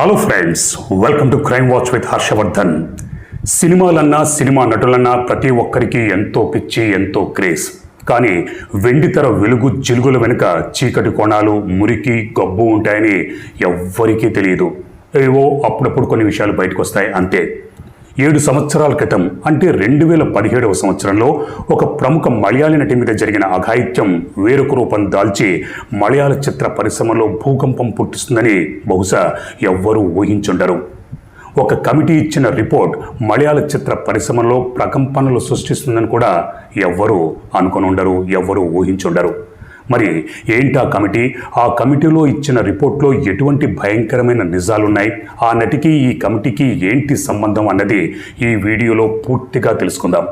Hello friends welcome to crime watch with Harshavardhan సినిమాలన్నా cinema నటులన్నా ప్రతి ఒక్కరికి ఎంతో పిచ్చి ఎంతో క్రేజ్. కానీ వెండితెర వెలుగు జిలుగుల వెనుక చీకటి కోణాలు మురికి గబ్బు ఉంటాయని ఎవ్వరికీ తెలియదు. ఏవో అప్పుడప్పుడు కొన్ని విషయాలు బయటకు వస్తాయి అంతే. ఏడు సంవత్సరాల క్రితం అంటే రెండు వేల పదిహేడవ సంవత్సరంలో ఒక ప్రముఖ మలయాళీ నటి మీద జరిగిన అఘాయిత్యం వేరొక రూపం దాల్చి మలయాళ చిత్ర పరిశ్రమలో భూకంపం పుట్టిస్తుందని బహుశా ఎవ్వరూ ఊహించుండరు. ఒక కమిటీ ఇచ్చిన రిపోర్ట్ మలయాళ చిత్ర పరిశ్రమలో ప్రకంపనలు సృష్టిస్తుందని కూడా ఎవ్వరూ అనుకుని ఉండరు ఎవ్వరూ ఊహించుండరు. మరి ఏంటా కమిటీ? ఆ కమిటీలో ఇచ్చిన రిపోర్ట్లో ఎటువంటి భయంకరమైన నిజాలున్నాయి? ఆ నటికి ఈ కమిటీకి ఏంటి సంబంధం అన్నది ఈ వీడియోలో పూర్తిగా తెలుసుకుందాం.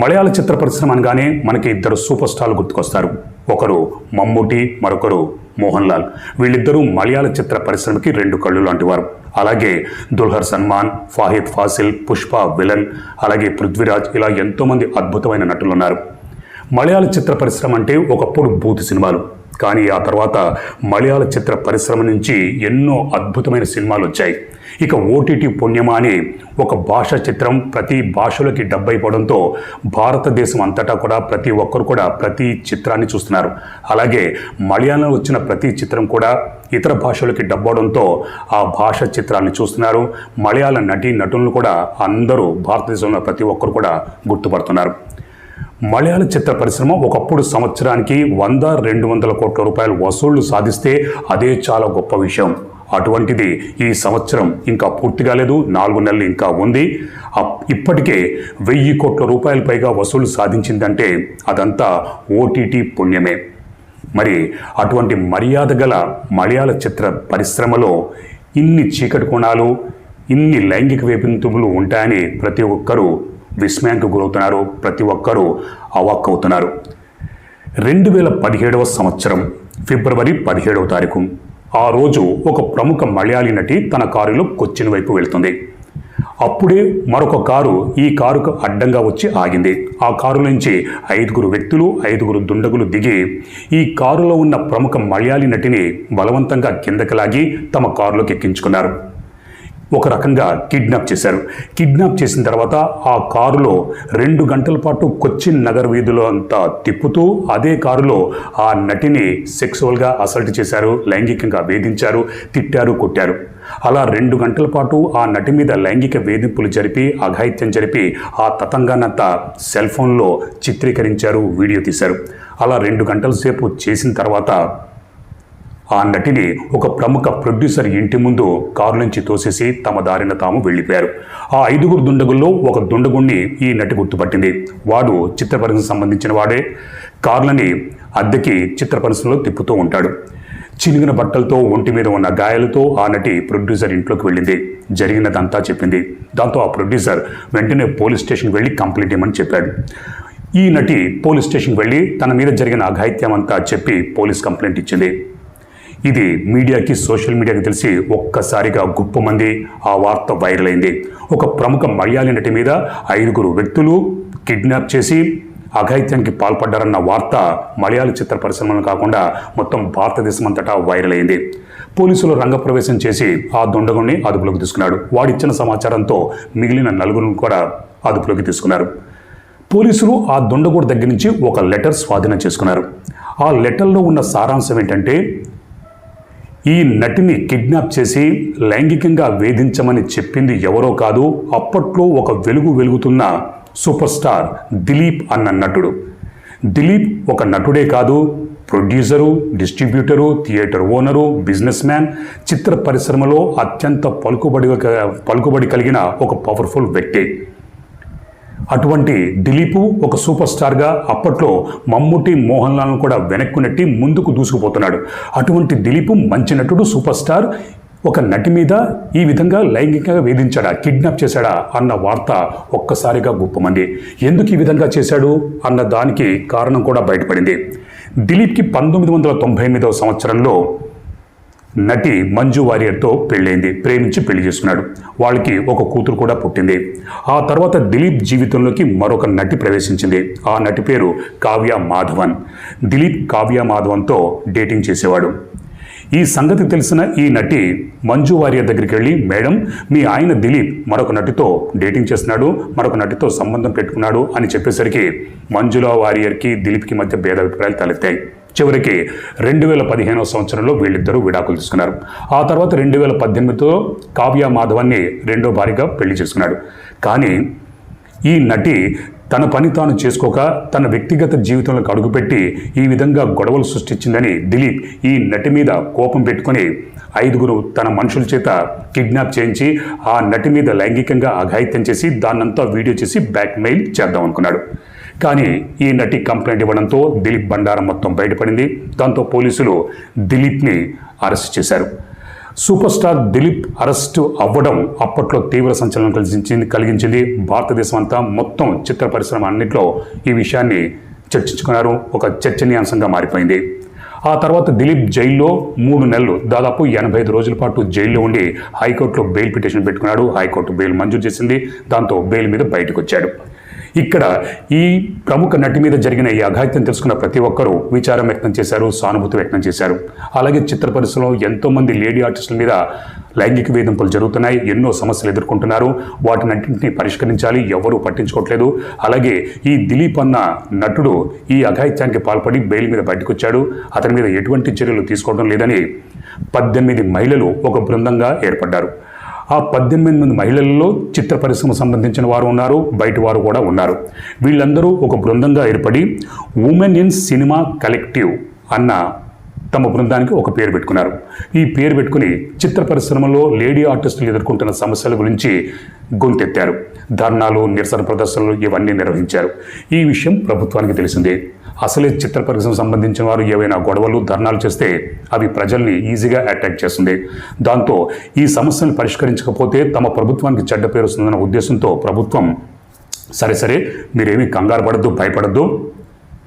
మలయాళ చిత్ర పరిశ్రమ అనగానే మనకి ఇద్దరు సూపర్ స్టార్లు గుర్తుకొస్తారు. ఒకరు మమ్ముటి మరొకరు మోహన్ లాల్. వీళ్ళిద్దరూ మలయాళ చిత్ర పరిశ్రమకి రెండు కళ్ళు లాంటివారు అలాగే దుల్హర్ సల్మాన్ ఫాహిద్ ఫాసిల్ పుష్ప విలన్ అలాగే పృథ్వీరాజ్ ఇలా ఎంతోమంది అద్భుతమైన నటులు ఉన్నారు మలయాళ చిత్ర పరిశ్రమ అంటే ఒకప్పుడు బూతు సినిమాలు. కానీ ఆ తర్వాత మలయాళ చిత్ర పరిశ్రమ నుంచి ఎన్నో అద్భుతమైన సినిమాలు వచ్చాయి. ఇక ఓటీటీ పుణ్యమా అని ఒక భాష చిత్రం ప్రతి భాషలోకి డబ్బైపోవడంతో భారతదేశం అంతటా కూడా ప్రతి ఒక్కరు కూడా ప్రతి చిత్రాన్ని చూస్తున్నారు. అలాగే మలయాళంలో వచ్చిన ప్రతి చిత్రం కూడా ఇతర భాషలకి డబ్బవడంతో ఆ భాష చిత్రాన్ని చూస్తున్నారు. మలయాళ నటీ నటులను కూడా అందరూ భారతదేశంలో ప్రతి ఒక్కరు కూడా గుర్తుపడుతున్నారు. మలయాళ చిత్ర పరిశ్రమ ఒకప్పుడు సంవత్సరానికి వంద రెండు వందల కోట్ల రూపాయల వసూళ్ళు సాధిస్తే అదే చాలా గొప్ప విషయం. అటువంటిది ఈ సంవత్సరం ఇంకా పూర్తి కాలేదు నాలుగు నెలలు ఇంకా ఉంది. అప్- ఇప్పటికే వెయ్యి కోట్ల రూపాయల పైగా వసూలు సాధించిందంటే అదంతా ఓటీటీ పుణ్యమే. మరి అటువంటి మర్యాద గల మలయాళ చిత్ర పరిశ్రమలో ఇన్ని చీకటి కోణాలు ఇన్ని లైంగిక వేపింతులు ఉంటాయని ప్రతి ఒక్కరూ విస్మయానికి గురవుతున్నారు. ప్రతి ఒక్కరూ అవాక్కవుతున్నారు. రెండు వేల పదిహేడవ సంవత్సరం ఫిబ్రవరి పదిహేడవ తారీఖు. ఆ రోజు ఒక ప్రముఖ మలయాళీ నటి తన కారులో కొచ్చిన్ వైపు వెళ్తుంది. అప్పుడే మరొక కారు ఈ కారుకు అడ్డంగా వచ్చి ఆగింది. ఆ కారు నుంచి ఐదుగురు వ్యక్తులు ఐదుగురు దుండగులు దిగి ఈ కారులో ఉన్న ప్రముఖ మలయాళీ నటిని బలవంతంగా కిందకి లాగి తమ కారులోకి ఎక్కించుకున్నారు. ఒక రకంగా కిడ్నాప్ చేశారు. కిడ్నాప్ చేసిన తర్వాత ఆ కారులో రెండు గంటల పాటు కొచ్చిన్ నగర్ వీధిలో అంతా తిప్పుతూ అదే కారులో ఆ నటిని సెక్సువల్గా అసల్ట్ చేశారు లైంగికంగా వేధించారు తిట్టారు కొట్టారు. అలా రెండు గంటల పాటు ఆ నటి మీద లైంగిక వేధింపులు జరిపి అఘాయిత్యం జరిపి ఆ తతంగానంతా సెల్ ఫోన్లో చిత్రీకరించారు వీడియో తీశారు. అలా రెండు గంటల సేపు చేసిన తర్వాత ఆ నటిని ఒక ప్రముఖ ప్రొడ్యూసర్ ఇంటి ముందు కారు నుంచి తోసేసి తమ దారిన తాము వెళ్ళిపోయారు. ఆ ఐదుగురు దుండగుల్లో ఒక దుండగుణ్ణి ఈ నటి గుర్తుపట్టింది. వాడు చిత్రపరిశ్రమ సంబంధించిన వాడే. కార్లని అద్దెకి చిత్రపరిశ్రమలో తిప్పుతూ ఉంటాడు. చినిగిన బట్టలతో ఒంటి మీద ఉన్న గాయాలతో ఆ నటి ప్రొడ్యూసర్ ఇంట్లోకి వెళ్ళింది. జరిగినదంతా చెప్పింది. దాంతో ఆ ప్రొడ్యూసర్ వెంటనే పోలీస్ స్టేషన్కి వెళ్ళి కంప్లైంట్ ఇవ్వమని చెప్పాడు. ఈ నటి పోలీస్ స్టేషన్కి వెళ్ళి తన మీద జరిగిన అఘాయిత్యం అంతా చెప్పి పోలీస్ కంప్లైంట్ ఇచ్చింది. ఇది మీడియాకి సోషల్ మీడియాకి తెలిసి ఒక్కసారిగా గొప్ప మంది ఆ వార్త వైరల్ అయింది. ఒక ప్రముఖ మలయాళీ నటి మీద ఐదుగురు వ్యక్తులు కిడ్నాప్ చేసి అఘాయిత్యానికి పాల్పడ్డారన్న వార్త మలయాళ చిత్ర పరిశ్రమలు కాకుండా మొత్తం భారతదేశం అంతటా వైరల్ అయింది. పోలీసులు రంగప్రవేశం చేసి ఆ దొండగుణ్ణి అదుపులోకి తీసుకున్నాడు. వాడిచ్చిన సమాచారంతో మిగిలిన నలుగురిని కూడా అదుపులోకి తీసుకున్నారు. పోలీసులు ఆ దొండగుడు దగ్గర నుంచి ఒక లెటర్ స్వాధీనం చేసుకున్నారు. ఆ లెటర్లో ఉన్న సారాంశం ఏంటంటే ఈ నటిని కిడ్నాప్ చేసి లైంగికంగా వేధించమని చెప్పింది ఎవరో కాదు అప్పట్లో ఒక వెలుగు వెలుగుతున్న సూపర్ స్టార్ దిలీప్ అన్న నటుడు. దిలీప్ ఒక నటుడే కాదు producer distributor theatre owner businessman చిత్ర పరిశ్రమలో అత్యంత పలుకుబడి పలుకుబడి కలిగిన ఒక పవర్ఫుల్ వ్యక్తి. అటువంటి దిలీపు ఒక సూపర్ స్టార్గా అప్పట్లో మమ్ముటి మోహన్ లాల్ను కూడా వెనక్కు నెట్టి ముందుకు దూసుకుపోతున్నాడు. అటువంటి దిలీపు మంచి నటుడు సూపర్ స్టార్ ఒక నటి మీద ఈ విధంగా లైంగికంగా వేధించాడా కిడ్నాప్ చేశాడా అన్న వార్త ఒక్కసారిగా గుప్పమంది. ఎందుకు ఈ విధంగా చేశాడు అన్న దానికి కారణం కూడా బయటపడింది. దిలీప్కి పంతొమ్మిది వందల తొంభై ఎనిమిదవ సంవత్సరంలో నటి మంజు వారియర్తో పెళ్ళైంది ప్రేమించి పెళ్ళి చేసుకున్నాడు. వాళ్ళకి ఒక కూతురు కూడా పుట్టింది. ఆ తర్వాత దిలీప్ జీవితంలోకి మరొక నటి ప్రవేశించింది. ఆ నటి పేరు కావ్య మాధవన్. దిలీప్ కావ్య మాధవన్తో డేటింగ్ చేసేవాడు. ఈ సంగతి తెలిసిన ఈ నటి మంజు వారియర్ దగ్గరికి వెళ్ళి మేడం మీ ఆయన దిలీప్ మరొక నటితో డేటింగ్ చేస్తున్నాడు మరొక నటితో సంబంధం పెట్టుకున్నాడు అని చెప్పేసరికి మంజులా వారియర్కి దిలీప్కి మధ్య భేదాభిప్రాయాలు తలెత్తాయి. చివరికి రెండు వేల పదిహేనవ సంవత్సరంలో వీళ్ళిద్దరూ విడాకులు తీసుకున్నారు. ఆ తర్వాత రెండు వేల పద్దెనిమిదిలో కావ్య మాధవాన్ని రెండో భారీగా పెళ్ళి చేసుకున్నాడు. కానీ ఈ నటి తన పని తాను చేసుకోక తన వ్యక్తిగత జీవితంలోకి అడుగుపెట్టి ఈ విధంగా గొడవలు సృష్టించిందని దిలీప్ ఈ నటి మీద కోపం పెట్టుకొని ఐదుగురు తన మనుషుల చేత కిడ్నాప్ చేయించి ఆ నటి మీద లైంగికంగా అఘాయిత్యం చేసి దాన్నంతా వీడియో చేసి బ్లాక్మెయిల్ చేద్దాం అనుకున్నాడు కానీ ఈ నటి కంప్లైంట్ ఇవ్వడంతో దిలీప్ బండారం మొత్తం బయటపడింది. దాంతో పోలీసులు దిలీప్ని అరెస్ట్ చేశారు. సూపర్ స్టార్ దిలీప్ అరెస్టు అవ్వడం అప్పట్లో తీవ్ర సంచలనం కలిగించింది కలిగించింది. భారతదేశం అంతా మొత్తం చిత్ర పరిశ్రమ అన్నింటిలో ఈ విషయాన్ని చర్చించుకున్నారు. ఒక చర్చనీయాంశంగా మారిపోయింది. ఆ తర్వాత దిలీప్ జైల్లో మూడు నెలలు దాదాపు ఎనభై ఐదు రోజుల పాటు జైల్లో ఉండి హైకోర్టులో బెయిల్ పిటిషన్ పెట్టుకున్నాడు. హైకోర్టు బెయిల్ మంజూరు చేసింది. దాంతో బెయిల్ మీద బయటకు వచ్చాడు. ఇక్కడ ఈ ప్రముఖ నటి మీద జరిగిన ఈ అఘాయిత్యం తెలుసుకున్న ప్రతి ఒక్కరూ విచారం వ్యక్తం చేశారు సానుభూతి వ్యక్తం చేశారు. అలాగే చిత్ర పరిశ్రమలో ఎంతోమంది లేడీ ఆర్టిస్టుల మీద లైంగిక వేధింపులు జరుగుతున్నాయి ఎన్నో సమస్యలు ఎదుర్కొంటున్నారు. వాటినన్నింటినీ పరిష్కరించాలి ఎవరూ పట్టించుకోవట్లేదు. అలాగే ఈ దిలీప్ అన్న నటుడు ఈ అఘాయిత్యానికి పాల్పడి బెయిల్ మీద బయటకు వచ్చాడు అతని మీద ఎటువంటి చర్యలు తీసుకోవడం లేదని పద్దెనిమిది మహిళలు ఒక బృందంగా ఏర్పడ్డారు. ఆ పద్దెనిమిది మంది మహిళల్లో చిత్ర పరిశ్రమ సంబంధించిన వారు ఉన్నారు బయట వారు కూడా ఉన్నారు. వీళ్ళందరూ ఒక బృందంగా ఏర్పడి ఉమెన్ ఇన్ సినిమా కలెక్టివ్ అన్న తమ బృందానికి ఒక పేరు పెట్టుకున్నారు. ఈ పేరు పెట్టుకుని చిత్ర పరిశ్రమలో లేడీ ఆర్టిస్టులు ఎదుర్కొంటున్న సమస్యల గురించి గొంతెత్తారు. ధర్నాలు నిరసన ప్రదర్శనలు ఇవన్నీ నిర్వహించారు. ఈ విషయం ప్రభుత్వానికి తెలిసిందే. అసలే చిత్ర పరిశ్రమ సంబంధించిన వారు ఏవైనా గొడవలు ధర్నాలు చేస్తే అవి ప్రజల్ని ఈజీగా అటాక్ చేస్తుంది. దాంతో ఈ సమస్యను పరిష్కరించకపోతే తమ ప్రభుత్వానికి చెడ్డ పేరు వస్తుందన్న ఉద్దేశంతో ప్రభుత్వం సరే సరే మీరేమీ కంగారు పడద్దు భయపడద్దు.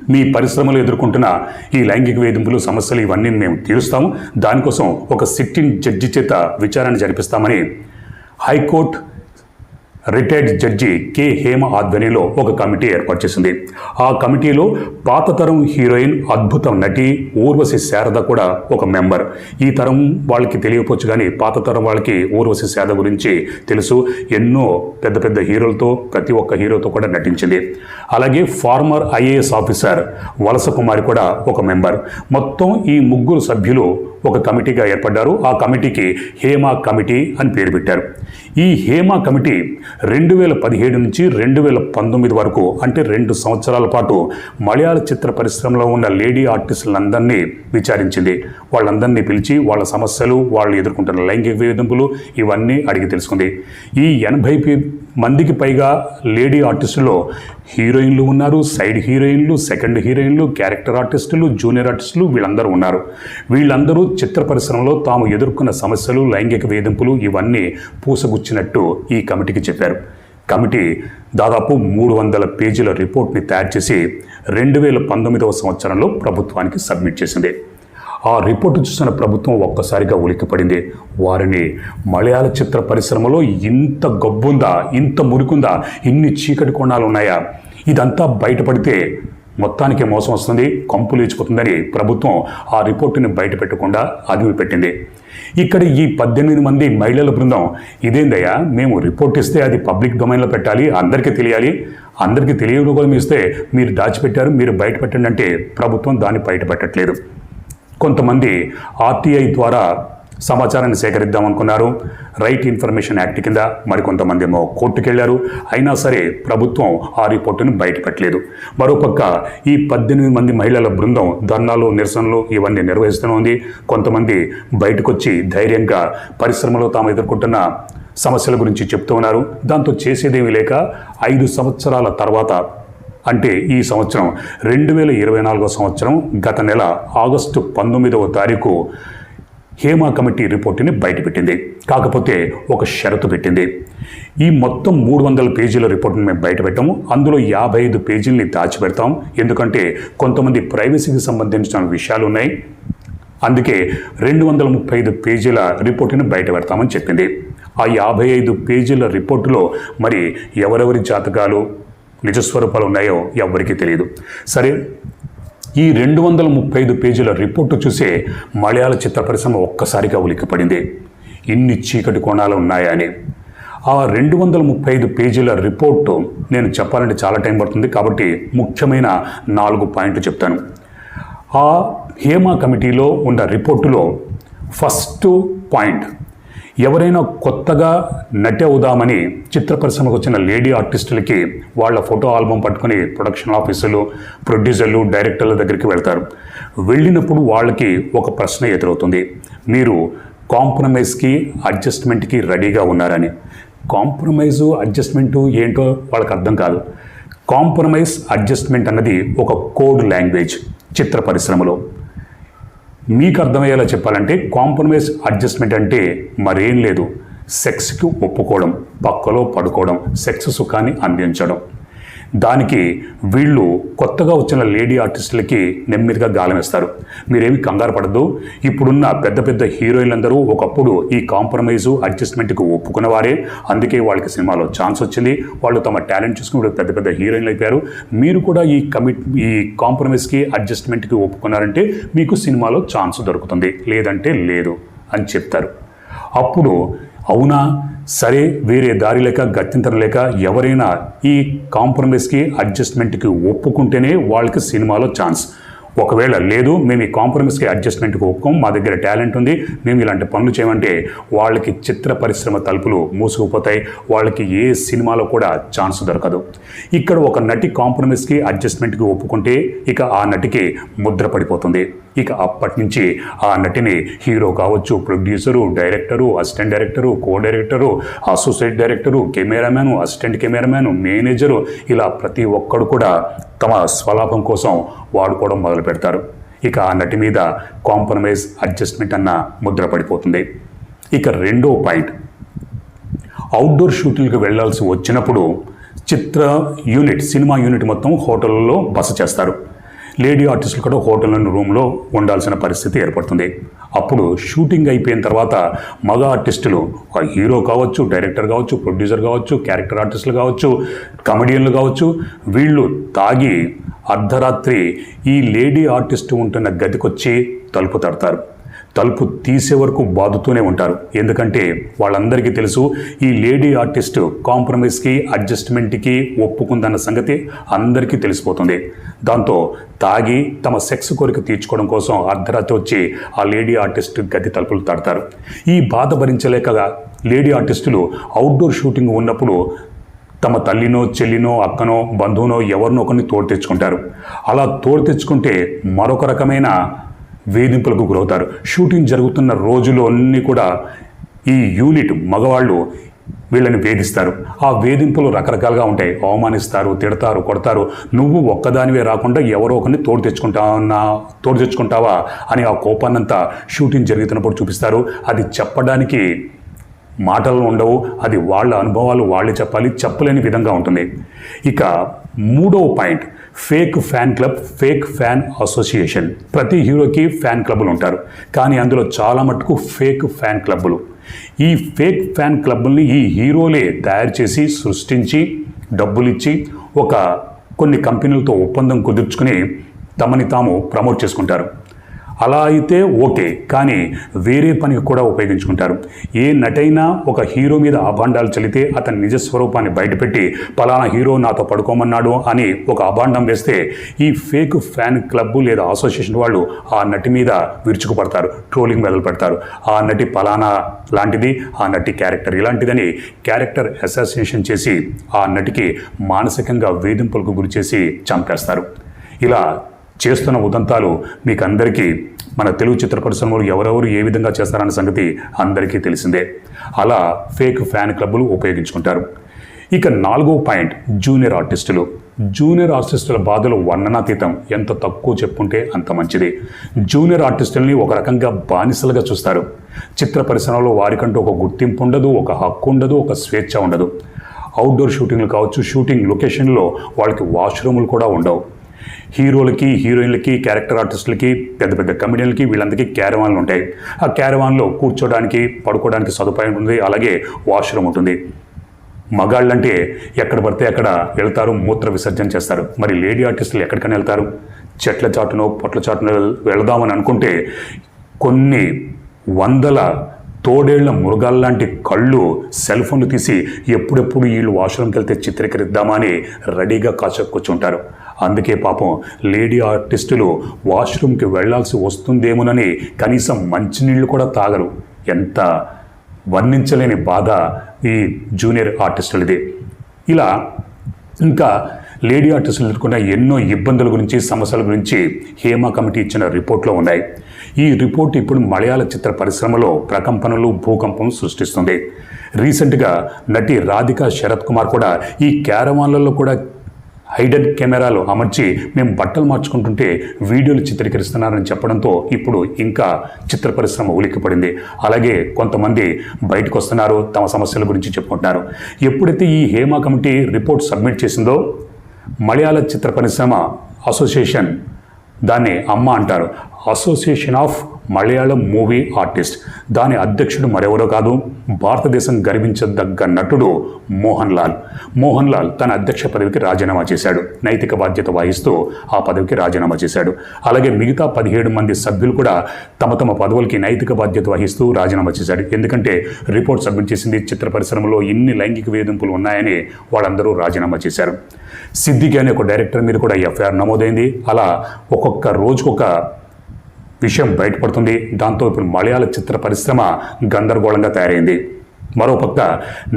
మీ పరిశ్రమలు ఎదుర్కొంటున్న ఈ లైంగిక వేధింపులు సమస్యలు ఇవన్నీ మేము తీరుస్తాము. దానికోసం ఒక సిట్టింగ్ జడ్జి చేత విచారణ జరిపిస్తామని high court retired judge K. Hema ఆధ్వర్యంలో ఒక కమిటీ ఏర్పాటు చేసింది. ఆ కమిటీలో పాత తరం హీరోయిన్ అద్భుత నటి ఊర్వశి శారద కూడా ఒక మెంబర్. ఈ తరం వాళ్ళకి తెలియకపోవచ్చు కానీ పాత తరం వాళ్ళకి ఊర్వశి శారద గురించి తెలుసు. ఎన్నో పెద్ద పెద్ద హీరోలతో ప్రతి ఒక్క హీరోతో కూడా నటించింది. అలాగే ఫార్మర్ ఐఏఎస్ ఆఫీసర్ వలస కుమారి కూడా ఒక మెంబర్. మొత్తం ఈ ముగ్గురు సభ్యులు ఒక కమిటీగా ఏర్పడ్డారు. ఆ కమిటీకి హేమా కమిటీ అని పేరు పెట్టారు. ఈ హేమా కమిటీ రెండు వేల పదిహేడు నుంచి రెండు వేల పంతొమ్మిది వరకు అంటే రెండు సంవత్సరాల పాటు మలయాళ చిత్ర పరిశ్రమలో ఉన్న లేడీ ఆర్టిస్టులందరినీ విచారించింది. వాళ్ళందరినీ పిలిచి వాళ్ళ సమస్యలు వాళ్ళు ఎదుర్కొంటున్న లైంగిక వేధింపులు ఇవన్నీ అడిగి తెలుసుకుంది. ఈ ఎనభై మందికి పైగా లేడీ ఆర్టిస్టులో హీరోయిన్లు ఉన్నారు సైడ్ హీరోయిన్లు సెకండ్ హీరోయిన్లు క్యారెక్టర్ ఆర్టిస్టులు జూనియర్ ఆర్టిస్టులు వీళ్ళందరూ ఉన్నారు. వీళ్ళందరూ చిత్ర పరిశ్రమలో తాము ఎదుర్కొన్న సమస్యలు లైంగిక వేధింపులు ఇవన్నీ పూసగుచ్చినట్టు ఈ కమిటీకి చెప్పారు. కమిటీ దాదాపు మూడు వందల పేజీల రిపోర్ట్ని తయారు చేసి రెండు వేల పంతొమ్మిదవ సంవత్సరంలో ప్రభుత్వానికి సబ్మిట్ చేసింది. ఆ రిపోర్టు చూసిన ప్రభుత్వం ఒక్కసారిగా ఉలిక్కిపడింది. వారిని మలయాళ చిత్ర పరిశ్రమలో ఇంత గబ్బుందా ఇంత మురికుందా ఇన్ని చీకటి కోణాలు ఉన్నాయా? ఇదంతా బయటపడితే మొత్తానికి మోసం వస్తుంది కంపు లేచిపోతుందని ప్రభుత్వం ఆ రిపోర్టుని బయట పెట్టకుండా అదివి పెట్టింది. ఇక్కడ ఈ పద్దెనిమిది మంది మహిళల బృందం ఇదేందయ్యా మేము రిపోర్ట్ ఇస్తే అది పబ్లిక్ డొమైన్లో పెట్టాలి అందరికీ తెలియాలి. అందరికీ తెలియడం ఇస్తే మీరు దాచిపెట్టారు మీరు బయట పెట్టండి అంటే ప్రభుత్వం దాన్ని బయట పెట్టట్లేదు కొంతమంది ఆర్టీఐ ద్వారా సమాచారాన్ని సేకరిద్దాం అనుకున్నారు రైట్ ఇన్ఫర్మేషన్ యాక్ట్ కింద మరికొంతమంది ఏమో కోర్టుకు వెళ్ళారు అయినా సరే ప్రభుత్వం ఆ రిపోర్టును బయటపెట్టలేదు. మరోపక్క ఈ పద్దెనిమిది మంది మహిళల బృందం ధర్నాలు నిరసనలు ఇవన్నీ నిర్వహిస్తూనే ఉంది. కొంతమంది బయటకొచ్చి ధైర్యంగా పరిశ్రమలో తాము ఎదుర్కొంటున్న సమస్యల గురించి చెప్తూ ఉన్నారు. దాంతో చేసేదేమీ లేక ఐదు సంవత్సరాల తర్వాత అంటే ఈ సంవత్సరం రెండు వేల ఇరవై నాలుగో సంవత్సరం గత నెల ఆగస్టు పంతొమ్మిదవ తారీఖు హేమా కమిటీ రిపోర్టుని బయటపెట్టింది. కాకపోతే ఒక షరతు పెట్టింది. ఈ మొత్తం మూడు వందల పేజీల రిపోర్ట్ని మేము బయటపెట్టాము. అందులో యాభై ఐదు పేజీల్ని దాచిపెడతాం. ఎందుకంటే కొంతమంది ప్రైవసీకి సంబంధించిన విషయాలు ఉన్నాయి అందుకే రెండు వందల ముప్పై ఐదు పేజీల రిపోర్టుని బయట పెడతామని చెప్పింది. ఆ యాభై ఐదు పేజీల రిపోర్టులో మరి ఎవరెవరి జాతకాలు నిజస్వరూపాలు ఉన్నాయో ఎవ్వరికీ తెలియదు సరే ఈ రెండు వందల ముప్పై ఐదు పేజీల రిపోర్టు చూసే మలయాళ చిత్ర పరిశ్రమ ఒక్కసారిగా ఉలిక్కిపడింది. ఇన్ని చీకటి కోణాలు ఉన్నాయా అని. ఆ రెండు వందల ముప్పై ఐదు పేజీల రిపోర్టు నేను చెప్పాలంటే చాలా టైం పడుతుంది కాబట్టి ముఖ్యమైన నాలుగు పాయింట్లు చెప్తాను. ఆ హేమా కమిటీలో ఉన్న రిపోర్టులో ఫస్ట్ పాయింట్ ఎవరైనా కొత్తగా నటి అవుదామని చిత్ర పరిశ్రమకు వచ్చిన లేడీ ఆర్టిస్టులకి వాళ్ళ ఫోటో ఆల్బమ్ పట్టుకొని ప్రొడక్షన్ ఆఫీసులు ప్రొడ్యూసర్లు డైరెక్టర్ల దగ్గరికి వెళ్తారు. వెళ్ళినప్పుడు వాళ్ళకి ఒక ప్రశ్న ఎదురవుతుంది. మీరు కాంప్రమైజ్కి అడ్జస్ట్మెంట్కి రెడీగా ఉన్నారని. కాంప్రమైజు అడ్జస్ట్మెంటు ఏంటో వాళ్ళకి అర్థం కాదు. కాంప్రమైజ్ అడ్జస్ట్మెంట్ అన్నది ఒక కోడ్ లాంగ్వేజ్ చిత్ర పరిశ్రమలో. మీకు అర్థమయ్యేలా చెప్పాలంటే కాంప్రమైజ్ అడ్జస్ట్మెంట్ అంటే మరేం లేదు. సెక్స్కి ఒప్పుకోవడం పక్కలో పడుకోవడం సెక్స్ సుఖాన్ని అందించడం. దానికి వీళ్ళు కొత్తగా వచ్చిన లేడీ ఆర్టిస్టులకి నెమ్మదిగా గాలం వేస్తారు. మీరేమి కంగారు పడద్దు. ఇప్పుడున్న పెద్ద పెద్ద హీరోయిన్లందరూ ఒకప్పుడు ఈ కాంప్రమైజు అడ్జస్ట్మెంట్కి ఒప్పుకున్నవారే. అందుకే వాళ్ళకి సినిమాలో ఛాన్స్ వచ్చింది. వాళ్ళు తమ టాలెంట్ చూసుకుని పెద్ద పెద్ద హీరోయిన్లు అయిపోయారు. మీరు కూడా ఈ కమిట్ ఈ కాంప్రమైజ్కి అడ్జస్ట్మెంట్కి ఒప్పుకున్నారంటే మీకు సినిమాలో ఛాన్స్ దొరుకుతుంది. లేదంటే లేదు అని చెప్తారు. అప్పుడు అవునా? సరే వేరే దారి లేక గత్యంతరం లేక ఎవరైనా ఈ కాంప్రమైజ్కి అడ్జస్ట్మెంట్కి ఒప్పుకుంటేనే వాళ్ళకి సినిమాలో ఛాన్స్ ఒకవేళ లేదు మేము ఈ కాంప్రమైజ్కి అడ్జస్ట్మెంట్కి ఒప్పుకోం మా దగ్గర టాలెంట్ ఉంది మేము ఇలాంటి పనులు చేయమంటే వాళ్ళకి చిత్ర పరిశ్రమ తలుపులు మూసుకుపోతాయి వాళ్ళకి ఏ సినిమాలో కూడా ఛాన్స్ దొరకదు. ఇక్కడ ఒక నటి కాంప్రమైజ్కి అడ్జస్ట్మెంట్కి ఒప్పుకుంటే ఇక ఆ నటికి ముద్ర పడిపోతుంది. ఇక అప్పటి నుంచి ఆ నటిని హీరో కావచ్చు producer director assistant director co director associate director cameraman assistant cameraman manager ఇలా ప్రతి ఒక్కడు కూడా తమ స్వలాభం కోసం వాడుకోవడం మొదలు పెడతారు. ఇక ఆ నటి మీద కాంప్రమైజ్ అడ్జస్ట్మెంట్ అన్న ముద్ర పడిపోతుంది. ఇక రెండో పాయింట్. అవుట్డోర్ షూటింగ్కి వెళ్ళాల్సి వచ్చినప్పుడు చిత్ర యూనిట్ సినిమా యూనిట్ మొత్తం హోటల్లో బస చేస్తారు. లేడీ ఆర్టిస్టులు కూడా హోటల్లోని రూమ్లో ఉండాల్సిన పరిస్థితి ఏర్పడుతుంది. అప్పుడు షూటింగ్ అయిపోయిన తర్వాత మగ ఆర్టిస్టులు ఒక హీరో కావచ్చు డైరెక్టర్ కావచ్చు ప్రొడ్యూసర్ కావచ్చు క్యారెక్టర్ ఆర్టిస్టులు కావచ్చు కమెడియన్లు కావచ్చు వీళ్ళు తాగి అర్ధరాత్రి ఈ లేడీ ఆర్టిస్ట్ ఉంటున్న గదికొచ్చి తలుపు తడతారు. తలుపు తీసే వరకు బాదుతూనే ఉంటారు. ఎందుకంటే వాళ్ళందరికీ తెలుసు ఈ లేడీ ఆర్టిస్ట్ కాంప్రమైజ్కి అడ్జస్ట్మెంట్కి ఒప్పుకుందన్న సంగతి అందరికీ తెలిసిపోతుంది. దాంతో తాగి తమ సెక్స్ కోరిక తీర్చుకోవడం కోసం అర్ధరాత్రి వచ్చి ఆ లేడీ ఆర్టిస్ట్ గది తలుపులు తడతారు. ఈ బాధ భరించలేక లేడీ ఆర్టిస్టులు అవుట్డోర్ షూటింగ్ ఉన్నప్పుడు తమ తల్లినో చెల్లినో అక్కనో బంధువునో ఎవరినో ఒకరిని తోడు తెచ్చుకుంటారు. అలా తోడు తెచ్చుకుంటే మరొక రకమైన వేధింపులకు గురవుతారు. షూటింగ్ జరుగుతున్న రోజులు అన్నీ కూడా ఈ యూనిట్ మగవాళ్ళు వీళ్ళని వేధిస్తారు. ఆ వేధింపులు రకరకాలుగా ఉంటాయి. అవమానిస్తారు తిడతారు కొడతారు. నువ్వు ఒక్కదానివే రాకుండా ఎవరో ఒకరిని తోడు తెచ్చుకుంటావా తోడు తెచ్చుకుంటావా అని ఆ కోపాన్నంతా షూటింగ్ జరుగుతున్నప్పుడు చూపిస్తారు. అది చెప్పడానికి మాటలు ఉండవు. అది వాళ్ళ అనుభవాలు వాళ్ళే చెప్పాలి. చెప్పలేని విధంగా ఉంటుంది. ఇక మూడవ point. Fake fan club fake fan association. ప్రతి హీరోకి ఫ్యాన్ క్లబ్లు ఉంటారు. కానీ అందులో చాలా మటుకు ఫేక్ ఫ్యాన్ క్లబ్లు. ఈ ఫేక్ ఫ్యాన్ క్లబ్ని ఈ హీరోలే తయారు చేసి సృష్టించి డబ్బులిచ్చి ఒక కొన్ని కంపెనీలతో ఒప్పందం కుదుర్చుకుని తమని తాము ప్రమోట్ చేసుకుంటారు. అలా అయితే ఓకే కానీ వేరే పనికి కూడా ఉపయోగించుకుంటారు. ఏ నటైనా ఒక హీరో మీద అభాండాలు చలితే అతని నిజ స్వరూపాన్ని బయటపెట్టి పలానా హీరో నాతో పడుకోమన్నాడు అని ఒక అభాండం వేస్తే ఈ ఫేక్ ఫ్యాన్ క్లబ్ లేదా అసోసియేషన్ వాళ్ళు ఆ నటి మీద విరుచుకుపడతారు ట్రోలింగ్ మొదలు పెడతారు. ఆ నటి పలానా లాంటిది ఆ నటి క్యారెక్టర్ ఇలాంటిదని క్యారెక్టర్ అసోసియేషన్ చేసి ఆ నటికి మానసికంగా వేధింపులకు గురి చేసి చంపేస్తారు. ఇలా చేస్తున్న ఉదంతాలు మీకు అందరికీ మన తెలుగు చిత్ర పరిశ్రమలు ఎవరెవరు ఏ విధంగా చేస్తారన్న సంగతి అందరికీ తెలిసిందే. అలా ఫేక్ ఫ్యాన్ క్లబ్లు ఉపయోగించుకుంటారు. ఇక నాలుగో పాయింట్ జూనియర్ ఆర్టిస్టులు. జూనియర్ ఆర్టిస్టుల బాధలు వర్ణనాతీతం. ఎంత తక్కువ చెప్పుంటే అంత మంచిది. జూనియర్ ఆర్టిస్టుల్ని ఒక రకంగా బానిసలుగా చూస్తారు. చిత్ర పరిశ్రమలో వారికంటూ ఒక గుర్తింపు ఉండదు ఒక హక్కు ఉండదు ఒక స్వేచ్ఛ ఉండదు. అవుట్డోర్ షూటింగ్లు కావచ్చు షూటింగ్ లొకేషన్లో వాళ్ళకి వాష్రూములు కూడా ఉండవు. హీరోలకి హీరోయిన్లకి క్యారెక్టర్ ఆర్టిస్టులకి పెద్ద పెద్ద కమెడియన్లకి వీళ్ళందరికీ క్యారవాన్లు ఉంటాయి. ఆ క్యారవాన్లో కూర్చోడానికి పడుకోవడానికి సదుపాయం ఉంటుంది అలాగే వాష్రూమ్ ఉంటుంది. మగాళ్ళంటే ఎక్కడ పడితే అక్కడ వెళ్తారు మూత్ర విసర్జన చేస్తారు. మరి లేడీ ఆర్టిస్టులు ఎక్కడికైనా వెళ్తారు? చెట్ల చాటునో పొట్ల చాటునో వెళదామని అనుకుంటే కొన్ని వందల తోడేళ్ళ మృగాల్లాంటి కళ్ళు సెల్ ఫోన్లు తీసి ఎప్పుడెప్పుడు వీళ్ళు వాష్రూమ్కి వెళ్తే చిత్రీకరిద్దామని రెడీగా కాచ కూర్చుంటారు. అందుకే పాపం లేడీ ఆర్టిస్టులు వాష్రూమ్కి వెళ్ళాల్సి వస్తుందేమోనని కనీసం మంచినీళ్ళు కూడా తాగరు. ఎంత వర్ణించలేని బాధ ఈ జూనియర్ ఆర్టిస్టులది. ఇలా ఇంకా లేడీ ఆర్టిస్టులు ఎదుర్కొన్న ఎన్నో ఇబ్బందుల గురించి సమస్యల గురించి హేమ కమిటీ ఇచ్చిన రిపోర్ట్లో ఉన్నాయి. ఈ రిపోర్ట్ ఇప్పుడు మలయాళ చిత్ర పరిశ్రమలో ప్రకంపనలు భూకంపం సృష్టిస్తుంది. రీసెంట్గా నటి రాధిక శరత్ కుమార్ కూడా ఈ క్యారవాన్లలో కూడా హైడెడ్ కెమెరాలు అమర్చి మేము బట్టలు మార్చుకుంటుంటే వీడియోలు చిత్రీకరిస్తున్నారని చెప్పడంతో ఇప్పుడు ఇంకా చిత్ర పరిశ్రమ ఉలిక్కిపడింది. అలాగే కొంతమంది బయటకు వస్తున్నారు తమ సమస్యల గురించి చెప్పుకుంటున్నారు. ఎప్పుడైతే ఈ హేమా కమిటీ రిపోర్ట్ సబ్మిట్ చేసిందో మలయాళ చిత్ర పరిశ్రమ అసోసియేషన్ దాన్ని అమ్మ అంటారు. Association of Malayalam movie artist దాని అధ్యక్షుడు మరెవరో కాదు? భారతదేశం గర్వించదగ్గ నటుడు మోహన్ లాల్. మోహన్ లాల్ తన అధ్యక్ష పదవికి రాజీనామా చేశాడు. నైతిక బాధ్యత వహిస్తూ ఆ పదవికి రాజీనామా చేశాడు. అలాగే మిగతా పదిహేడు మంది సభ్యులు కూడా తమ తమ పదవులకి నైతిక బాధ్యత వహిస్తూ రాజీనామా చేశాడు. ఎందుకంటే రిపోర్ట్ సబ్మిట్ చేసింది చిత్ర పరిశ్రమలో ఇన్ని లైంగిక వేధింపులు ఉన్నాయని వాళ్ళందరూ రాజీనామా చేశారు. సిద్దికి అనే ఒక డైరెక్టర్ మీద కూడా ఎఫ్ఐఆర్ నమోదైంది. అలా ఒక్కొక్క రోజుకొక విషయం బయటపడుతుంది. దాంతో ఇప్పుడు మలయాళ చిత్ర పరిశ్రమ గందరగోళంగా తయారైంది. మరోపక్క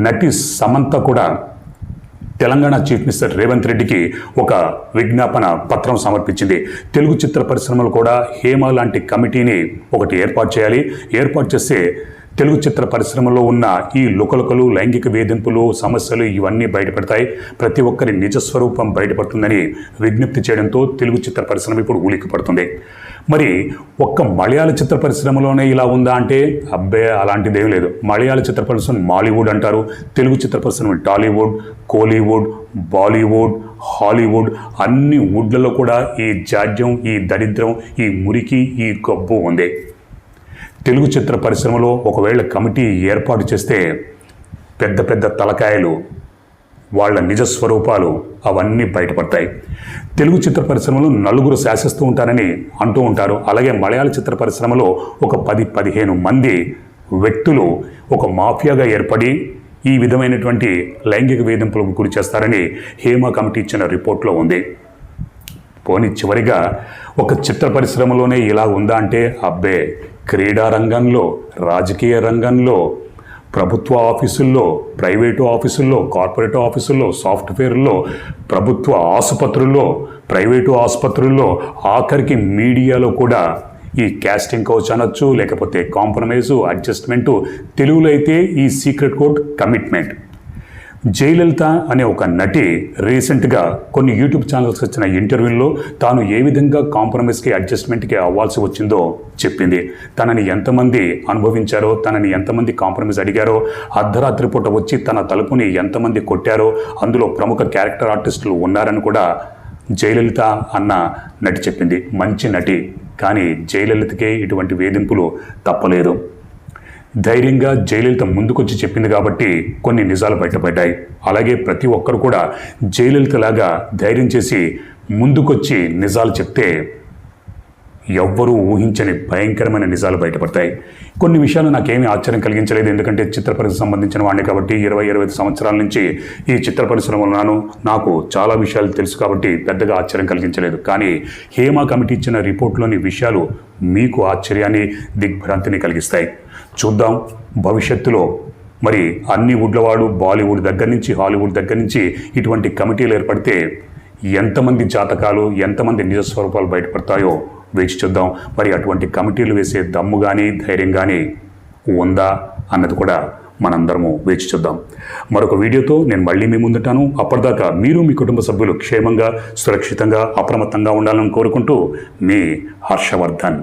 నటి సమంత కూడా తెలంగాణ చీఫ్ మినిస్టర్ రేవంత్ రెడ్డికి ఒక విజ్ఞాపన పత్రం సమర్పించింది. తెలుగు చిత్ర పరిశ్రమలు కూడా హేమ లాంటి కమిటీని ఒకటి ఏర్పాటు చేయాలి. ఏర్పాటు చేస్తే తెలుగు చిత్ర పరిశ్రమలో ఉన్న ఈ లుకలుకలు లైంగిక వేధింపులు సమస్యలు ఇవన్నీ బయటపడతాయి. ప్రతి ఒక్కరి నిజస్వరూపం బయటపడుతుందని విజ్ఞప్తి చేయడంతో తెలుగు చిత్ర పరిశ్రమ ఇప్పుడు ఉలిక్కిపడుతుంది. మరి ఒక్క మలయాళ చిత్ర పరిశ్రమలోనే ఇలా ఉందా అంటే అబ్బే అలాంటిది ఏం లేదు. మలయాళ చిత్ర పరిశ్రమ మాలీవుడ్ అంటారు. తెలుగు చిత్ర పరిశ్రమ టాలీవుడ్ కోలీవుడ్ బాలీవుడ్ హాలీవుడ్ అన్ని వుడ్లలో కూడా ఈ జాడ్యం ఈ దరిద్రం ఈ మురికి ఈ గబ్బు ఉంది. తెలుగు చిత్ర పరిశ్రమలో ఒకవేళ కమిటీ ఏర్పాటు చేస్తే పెద్ద పెద్ద తలకాయలు వాళ్ళ నిజ స్వరూపాలు అవన్నీ బయటపడతాయి. తెలుగు చిత్ర పరిశ్రమలో నలుగురు శాసిస్తూ ఉంటారని అంటూ ఉంటారు. అలాగే మలయాళ చిత్ర పరిశ్రమలో ఒక పది పదిహేను మంది వ్యక్తులు ఒక మాఫియాగా ఏర్పడి ఈ విధమైనటువంటి లైంగిక వేధింపులకు గురి చేస్తారని హేమ కమిటీ ఇచ్చిన రిపోర్ట్లో ఉంది. పోనీ చివరిగా ఒక చిత్ర పరిశ్రమలోనే ఇలా ఉందా అంటే అబ్బే క్రీడా రంగంలో రాజకీయ రంగంలో ప్రభుత్వ ఆఫీసుల్లో ప్రైవేటు ఆఫీసుల్లో కార్పొరేట్ ఆఫీసుల్లో సాఫ్ట్వేర్లో ప్రభుత్వ ఆసుపత్రుల్లో ప్రైవేటు ఆసుపత్రుల్లో ఆఖరికి మీడియాలో కూడా ఈ క్యాస్టింగ్ కౌచ్ అనొచ్చు లేకపోతే కాంప్రమైజు అడ్జస్ట్మెంటు తెలుగులో అయితే ఈ సీక్రెట్ కోడ్ కమిట్మెంట్. జయలలిత అనే ఒక నటి రీసెంట్గా కొన్ని యూట్యూబ్ ఛానల్స్ వచ్చిన ఇంటర్వ్యూల్లో తాను ఏ విధంగా కాంప్రమైజ్కి అడ్జస్ట్మెంట్కి అవ్వాల్సి వచ్చిందో చెప్పింది. తనని ఎంతమంది అనుభవించారో తనని ఎంతమంది కాంప్రమైజ్ అడిగారో అర్ధరాత్రి పూట వచ్చి తన తలుపుని ఎంతమంది కొట్టారో అందులో ప్రముఖ క్యారెక్టర్ ఆర్టిస్టులు ఉన్నారని కూడా జయలలిత అన్న నటి చెప్పింది. మంచి నటి. కానీ జయలలితకే ఇటువంటి వేధింపులు తప్పలేదు. ధైర్యంగా జయలలిత ముందుకొచ్చి చెప్పింది కాబట్టి కొన్ని నిజాలు బయటపడ్డాయి. అలాగే ప్రతి ఒక్కరు కూడా జయలలిత లాగా ధైర్యం చేసి ముందుకొచ్చి నిజాలు చెప్తే ఎవ్వరూ ఊహించని భయంకరమైన నిజాలు బయటపడతాయి. కొన్ని విషయాలు నాకేమీ ఆశ్చర్యం కలిగించలేదు. ఎందుకంటే చిత్ర పరిశ్రమ సంబంధించిన వాడిని కాబట్టి ఇరవై ఇరవై సంవత్సరాల నుంచి ఈ చిత్ర పరిశ్రమలో నాకు చాలా విషయాలు తెలుసు కాబట్టి పెద్దగా ఆశ్చర్యం కలిగించలేదు. కానీ హేమా కమిటీ ఇచ్చిన రిపోర్ట్లోని విషయాలు మీకు ఆశ్చర్యాన్ని దిగ్భ్రాంతిని కలిగిస్తాయి. చూద్దాం. భవిష్యత్తులో మరి అన్ని వుడ్లవాడు బాలీవుడ్ దగ్గర నుంచి హాలీవుడ్ దగ్గర నుంచి ఇటువంటి కమిటీలు ఏర్పడితే ఎంతమంది జాతకాలు ఎంతమంది నిజస్వరూపాలు బయటపడతాయో వేచి చూద్దాం. మరి అటువంటి కమిటీలు వేసే దమ్ము కానీ ధైర్యం కానీ ఉందా అన్నది కూడా మనందరము వేచి చూద్దాం. మరొక వీడియోతో నేను మళ్ళీ మీ ముందుంటాను. అప్పటిదాకా మీరు మీ కుటుంబ సభ్యులు క్షేమంగా సురక్షితంగా అప్రమత్తంగా ఉండాలని కోరుకుంటూ మీ హర్షవర్ధన్.